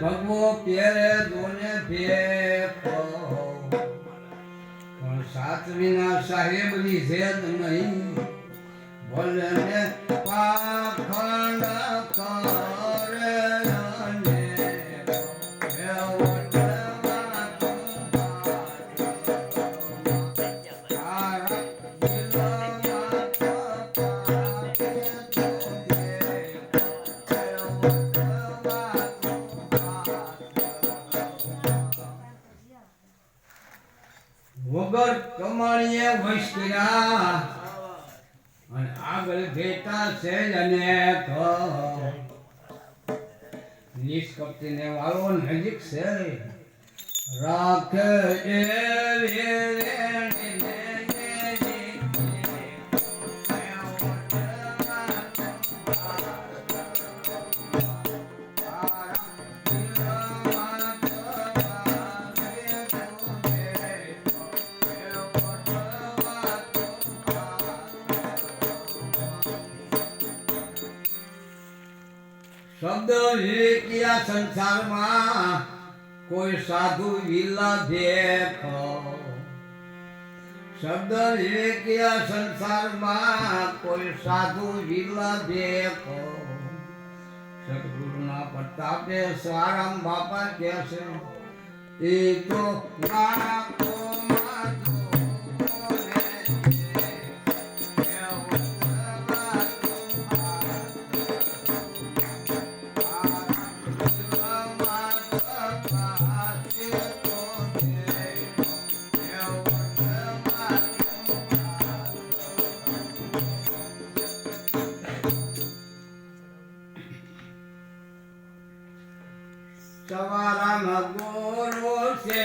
ભગવો પેરે દોને ભેપો પણ સાતવીના સાહેબની જેદ નહીં ભલે પાખંડ કરે love. વગર કમાણીએ વૈશ્યા અને આગળ ભેટા છે અને નિષ્કપટીને વાળો નજીક છે રાખે એવી શબ્દ વિવેકિયા સંસારમાં કોઈ સાધુ વિલા દેખો. શબ્દ વિવેકિયા સંસારમાં કોઈ સાધુ વિલા દેખો. સદગુરુના પ્રતાપે સારામ બાપા કહે છે એ તો સવારામાં ગોરો છે.